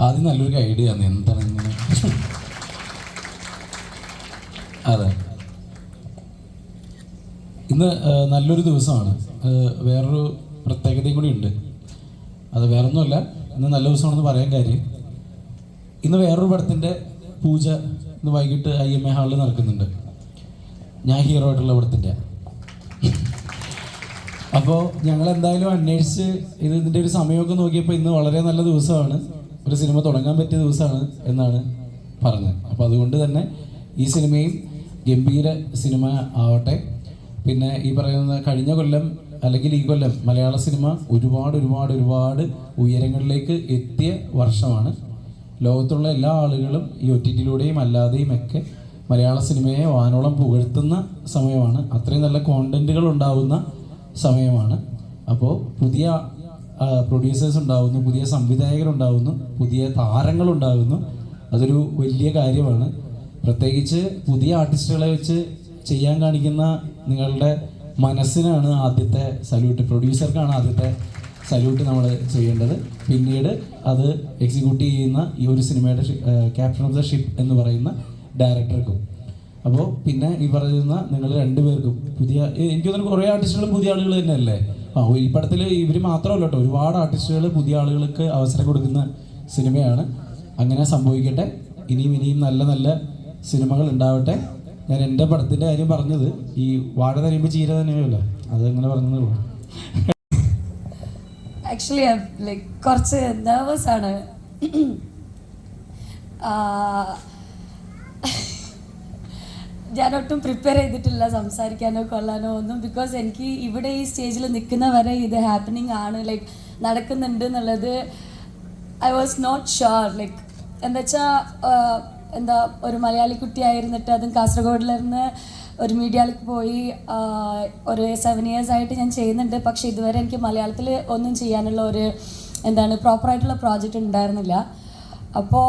ആദ്യം നല്ലൊരു ഐഡിയ ആണ് എന്താണ് ഇങ്ങനെ? അതെ. ഇന്ന് നല്ലൊരു ദിവസമാണ്. വേറൊരു പ്രത്യേകതയും കൂടി ഉണ്ട്. അത് വേറൊന്നുമല്ല. ഇന്ന് നല്ല ദിവസമാണെന്ന് പറയാൻ കാര്യം. ഇന്ന് വേറൊരു പടത്തിന്റെ പൂജ ഇന്ന് വൈകിട്ട് ഐ എം എ ഹാളിൽ നടക്കുന്നുണ്ട്. ഞാൻ ഹീറോ ആയിട്ടുള്ള പടത്തിന്റെ അപ്പോൾ ഞങ്ങൾ എന്തായാലും അന്വേഷിച്ച് ഇത് ഇതിന്റെ ഒരു സമയമൊക്കെ നോക്കിയപ്പോൾ ഇന്ന് വളരെ നല്ല ദിവസമാണ്. ഒരു സിനിമ തുടങ്ങാൻ പറ്റിയ ദിവസമാണ് എന്നാണ് പറഞ്ഞത്. അപ്പോൾ അതുകൊണ്ട് തന്നെ ഈ സിനിമയും ഗംഭീര സിനിമ ആവട്ടെ. പിന്നെ ഈ പറയുന്ന കഴിഞ്ഞ കൊല്ലം അല്ലെങ്കിൽ ഈ കൊല്ലം മലയാള സിനിമ ഒരുപാട് ഒരുപാട് ഒരുപാട് ഉയരങ്ങളിലേക്ക് എത്തിയ വർഷമാണ്. ലോകത്തുള്ള എല്ലാ ആളുകളും ഈ ഒ ടി ടിയിലൂടെയും അല്ലാതെയും ഒക്കെ മലയാള സിനിമയെ വാനോളം പുകഴ്ത്തുന്ന സമയമാണ്. അത്രയും നല്ല കോണ്ടന്റുകൾ ഉണ്ടാവുന്ന സമയമാണ്. അപ്പോൾ പുതിയ പ്രൊഡ്യൂസേഴ്സ് ഉണ്ടാവുന്നു പുതിയ സംവിധായകരുണ്ടാവുന്നു പുതിയ താരങ്ങളുണ്ടാകുന്നു അതൊരു വലിയ കാര്യമാണ്. പ്രത്യേകിച്ച് പുതിയ ആർട്ടിസ്റ്റുകളെ വെച്ച് ചെയ്യാൻ കാണിക്കുന്ന നിങ്ങളുടെ മനസ്സിനാണ് ആദ്യത്തെ സല്യൂട്ട് പ്രൊഡ്യൂസർക്കാണ് ആദ്യത്തെ സല്യൂട്ട് നമ്മൾ ചെയ്യേണ്ടത്. പിന്നീട് അത് എക്സിക്യൂട്ട് ചെയ്യുന്ന ഈ ഒരു സിനിമയുടെ ക്യാപ്റ്റൻ ഓഫ് ദ ഷിപ്പ് എന്ന് പറയുന്ന ഡയറക്ടർക്കും അപ്പോൾ പിന്നെ ഈ പറയുന്ന നിങ്ങൾ രണ്ടുപേർക്കും പുതിയ എനിക്ക് തോന്നുന്നു കുറേ ആർട്ടിസ്റ്റുകളും പുതിയ ആളുകൾ തന്നെയല്ലേ? ഈ പടത്തിൽ ഇവർ മാത്രമല്ല കേട്ടോ. ഒരുപാട് ആർട്ടിസ്റ്റുകൾ പുതിയ ആളുകൾക്ക് അവസരം കൊടുക്കുന്ന സിനിമയാണ്. അങ്ങനെ സംഭവിക്കട്ടെ. ഇനിയും ഇനിയും നല്ല നല്ല സിനിമകൾ ഉണ്ടാവട്ടെ. ഞാൻ എന്റെ പടത്തിന്റെ കാര്യം പറഞ്ഞത് ഈ വാഴ തരുമ്പോൾ ചീര തന്നെയല്ല അതങ്ങനെ ഉള്ളൂ. ആക്ച്വലി ലൈക്ക് കുറച്ച് നെർവസ് ആണ്. ഞാനൊട്ടും പ്രിപ്പയർ ചെയ്തിട്ടില്ല സംസാരിക്കാനോ കൊള്ളാനോ ഒന്നും. ബിക്കോസ് എനിക്ക് ഇവിടെ ഈ സ്റ്റേജിൽ നിൽക്കുന്ന വരെ ഇത് ഹാപ്പനിങ് ആണ്. ലൈക്ക് നടക്കുന്നുണ്ട് എന്നുള്ളത് I was not sure like എന്താ വെച്ചാൽ എന്താ ഒരു മലയാളി കുട്ടിയായിരുന്നിട്ട് അതും കാസർഗോഡിലിരുന്ന് ഒരു മീഡിയയിലേക്ക് പോയി ഒരു സെവൻ ഇയേഴ്സ് ആയിട്ട് ഞാൻ ചെയ്യുന്നുണ്ട്. പക്ഷെ ഇതുവരെ എനിക്ക് മലയാളത്തിൽ ഒന്നും ചെയ്യാനുള്ള ഒരു എന്താണ് പ്രോപ്പറായിട്ടുള്ള പ്രോജക്റ്റ് ഉണ്ടായിരുന്നില്ല. അപ്പോൾ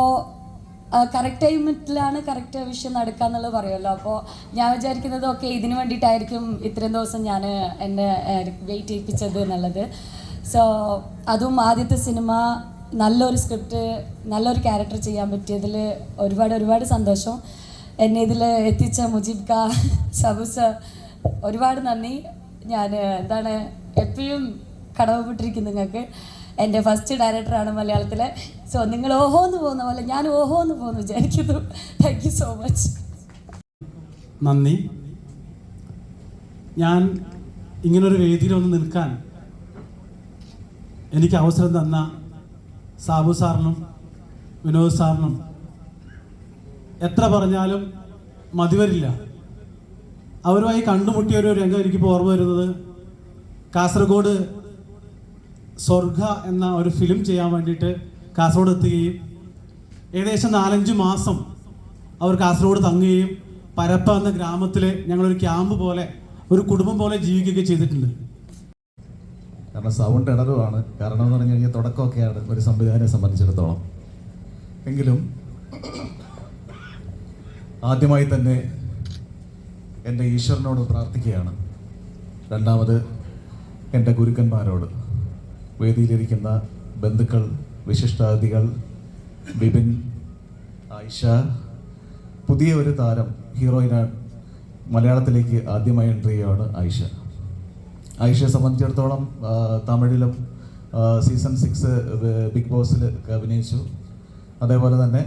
കറക്റ്റ് ടൈമിലാണ് കറക്റ്റ് വിഷയം നടക്കുക എന്നുള്ളത് പറയുമല്ലോ. അപ്പോൾ ഞാൻ വിചാരിക്കുന്നത് ഓക്കെ ഇതിന് വേണ്ടിയിട്ടായിരിക്കും ഇത്രയും ദിവസം ഞാൻ എന്നെ വെയിറ്റ് ചെയ്യിപ്പിച്ചത് എന്നുള്ളത്. സോ അതും ആദ്യത്തെ സിനിമ നല്ലൊരു സ്ക്രിപ്റ്റ് നല്ലൊരു ക്യാരക്ടർ ചെയ്യാൻ പറ്റിയതിൽ ഒരുപാട് ഒരുപാട് സന്തോഷം. എന്നെ ഇതിൽ എത്തിച്ച മുജീബ് ഖാ സബു സർ ഒരുപാട് നന്ദി. ഞാൻ എന്താണ് എപ്പോഴും കടവപ്പെട്ടിരിക്കുന്നു നിങ്ങൾക്ക്. എന്റെ ഫസ്റ്റ് ഡയറക്ടറാണ് മലയാളത്തിലെ. സോ നിങ്ങൾ ഓഹോ എന്ന് പോകുന്ന പോലെ ഞാൻ ഓഹോ എന്ന് പോകുന്നു വിചാരിക്കുന്നു. താങ്ക് യു സോ മച്ച് നന്ദി. ഞാൻ ഇങ്ങനൊരു വേദിയിൽ ഒന്ന് നിൽക്കാൻ എനിക്ക് അവസരം തന്ന സാബു സാറിനും വിനോദ് സാറിനും എത്ര പറഞ്ഞാലും മതിവരില്ല അവരുമായി കണ്ടുമുട്ടിയ ഒരു രംഗം എനിക്കിപ്പോൾ ഓർമ്മ വരുന്നത് കാസർഗോഡ് സ്വർഗ എന്ന ഒരു ഫിലിം ചെയ്യാൻ വേണ്ടിയിട്ട് കാസർഗോഡ് എത്തുകയും ഏകദേശം നാലഞ്ച് മാസം അവർ കാസർഗോഡ് തങ്ങുകയും പരപ്പ എന്ന ഗ്രാമത്തിൽ ഞങ്ങളൊരു ക്യാമ്പ് പോലെ ഒരു കുടുംബം പോലെ ജീവിക്കുകയൊക്കെ ചെയ്തിട്ടുണ്ട്. കാരണം സൗണ്ട് ഇടറുവാണ്. കാരണം എന്ന് പറഞ്ഞു കഴിഞ്ഞാൽ തുടക്കമൊക്കെയാണ് ഒരു സംവിധാനം സംബന്ധിച്ചിടത്തോളം. എങ്കിലും ആദ്യമായി തന്നെ എന്റെ ഈശ്വരനോട് പ്രാർത്ഥിക്കുകയാണ്. രണ്ടാമത് എന്റെ ഗുരുക്കന്മാരോട് വേദിയിലിരിക്കുന്ന ബന്ധുക്കൾ വിശിഷ്ടാതിഥികൾ ബിപിൻ ആയിഷ. പുതിയ ഒരു താരം ഹീറോയിനാണ്. മലയാളത്തിലേക്ക് ആദ്യമായി എൻട്രി ചെയ്യുകയാണ് ആയിഷ. ആയിഷയെ സംബന്ധിച്ചിടത്തോളം തമിഴിലും സീസൺ സിക്സ് ബിഗ് ബോസിൽ അഭിനയിച്ചു. അതേപോലെ തന്നെ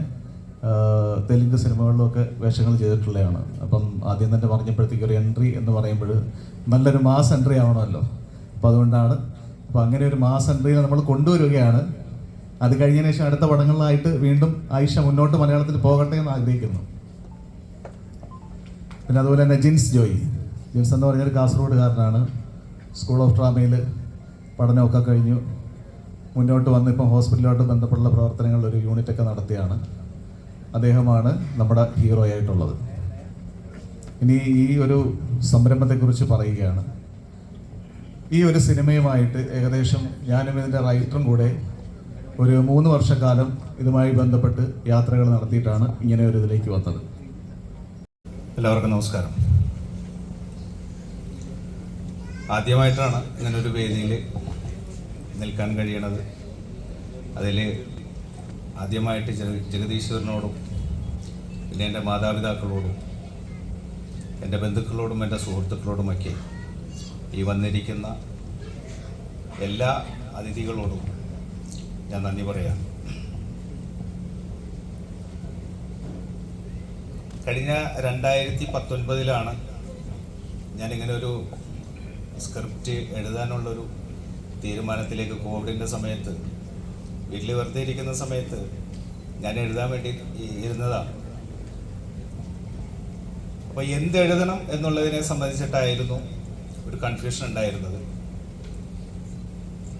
തെലുങ്ക് സിനിമകളിലൊക്കെ വേഷങ്ങൾ ചെയ്തിട്ടുള്ളതാണ് അപ്പം ആദ്യം തന്നെ പറഞ്ഞപ്പോഴത്തേക്ക് ഒരു എൻട്രി എന്ന് പറയുമ്പോൾ നല്ലൊരു മാസ് എൻട്രി ആവണമല്ലോ. അപ്പോൾ അതുകൊണ്ടാണ് അപ്പോൾ അങ്ങനെ ഒരു മാസ് എൻട്രിയിൽ നമ്മൾ കൊണ്ടുവരികയാണ്. അത് കഴിഞ്ഞതിന് ശേഷം അടുത്ത പടങ്ങളിലായിട്ട് വീണ്ടും ആയിഷ മുന്നോട്ട് മലയാളത്തിൽ പോകട്ടെ എന്ന് ആഗ്രഹിക്കുന്നു. പിന്നെ അതുപോലെ തന്നെ ജിൻസ് ജോയി. ജിൻസ് എന്ന് പറഞ്ഞൊരു കാസർഗോഡുകാരനാണ്. സ്കൂൾ ഓഫ് ഡ്രാമയിൽ പഠനമൊക്കെ കഴിഞ്ഞു. മുന്നോട്ട് വന്ന് ഇപ്പം ഹോസ്പിറ്റലുമായിട്ട് ബന്ധപ്പെട്ടുള്ള പ്രവർത്തനങ്ങൾ ഒരു യൂണിറ്റൊക്കെ നടത്തിയാണ്. അദ്ദേഹമാണ് നമ്മുടെ ഹീറോ ആയിട്ടുള്ളത് ഇനി ഈ ഒരു സംരംഭത്തെക്കുറിച്ച് പറയുകയാണ്. ഈ ഒരു സിനിമയുമായിട്ട് ഏകദേശം ഞാനും ഇതിന്റെ റൈറ്ററും കൂടെ ഒരു മൂന്ന് വർഷക്കാലം ഇതുമായി ബന്ധപ്പെട്ട് യാത്രകൾ നടത്തിയിട്ടാണ് ഇങ്ങനെ ഒരു ഇതിലേക്ക് വന്നത്. എല്ലാവർക്കും നമസ്കാരം. ആദ്യമായിട്ടാണ് ഇങ്ങനെ ഒരു വേദിയിൽ നിൽക്കാൻ കഴിയണത്. അതിൽ ആദ്യമായിട്ട് ജഗ- ജഗദീശ്വരനോടും പിന്നെ എന്റെ മാതാപിതാക്കളോടും എന്റെ ബന്ധുക്കളോടും എന്റെ സുഹൃത്തുക്കളോടുമൊക്കെ ഈ വന്നിരിക്കുന്ന എല്ലാ അതിഥികളോടും ഞാൻ നന്ദി പറയാം. കഴിഞ്ഞ രണ്ടായിരത്തി പത്തൊൻപതിലാണ് ഞാനിങ്ങനെ ഒരു സ്ക്രിപ്റ്റ് എഴുതാനുള്ളൊരു തീരുമാനത്തിലേക്ക് കോവിഡിന്റെ സമയത്ത് വീട്ടിൽ വെറുതെ ഇരിക്കുന്ന സമയത്ത് ഞാൻ എഴുതാൻ വേണ്ടി ഇരുന്നതാണ് അപ്പോൾ എന്ത് എഴുതണം എന്നുള്ളതിനെ സംബന്ധിച്ചിട്ടായിരുന്നു ഒരു കൺഫ്യൂഷൻ ഉണ്ടായിരുന്നത്.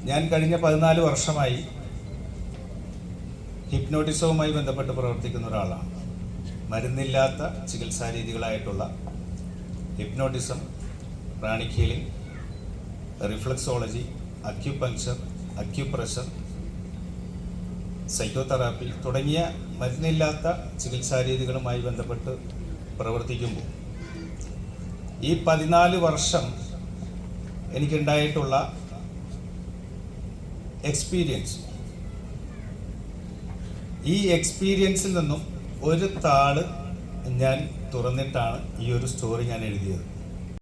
ഞാൻ കഴിഞ്ഞ പതിനാല് വർഷമായി ഹിപ്നോട്ടിസവുമായി ബന്ധപ്പെട്ട് പ്രവർത്തിക്കുന്ന ഒരാളാണ്. മരുന്നില്ലാത്ത ചികിത്സാ രീതികളായിട്ടുള്ള hypnotism pranic healing reflexology acupuncture acupressure psychotherapy തുടങ്ങിയ മരുന്നില്ലാത്ത ചികിത്സാ രീതികളുമായി ബന്ധപ്പെട്ട് പ്രവർത്തിക്കുമ്പോൾ ഈ പതിനാല് വർഷം എനിക്കുണ്ടായിട്ടുള്ള എക്സ്പീരിയൻസ് ഈ എക്സ്പീരിയൻസിൽ നിന്നും ഒരു താൾ ഞാൻ തുറന്നിട്ടാണ് ഈ ഒരു സ്റ്റോറി ഞാൻ എഴുതിയത്.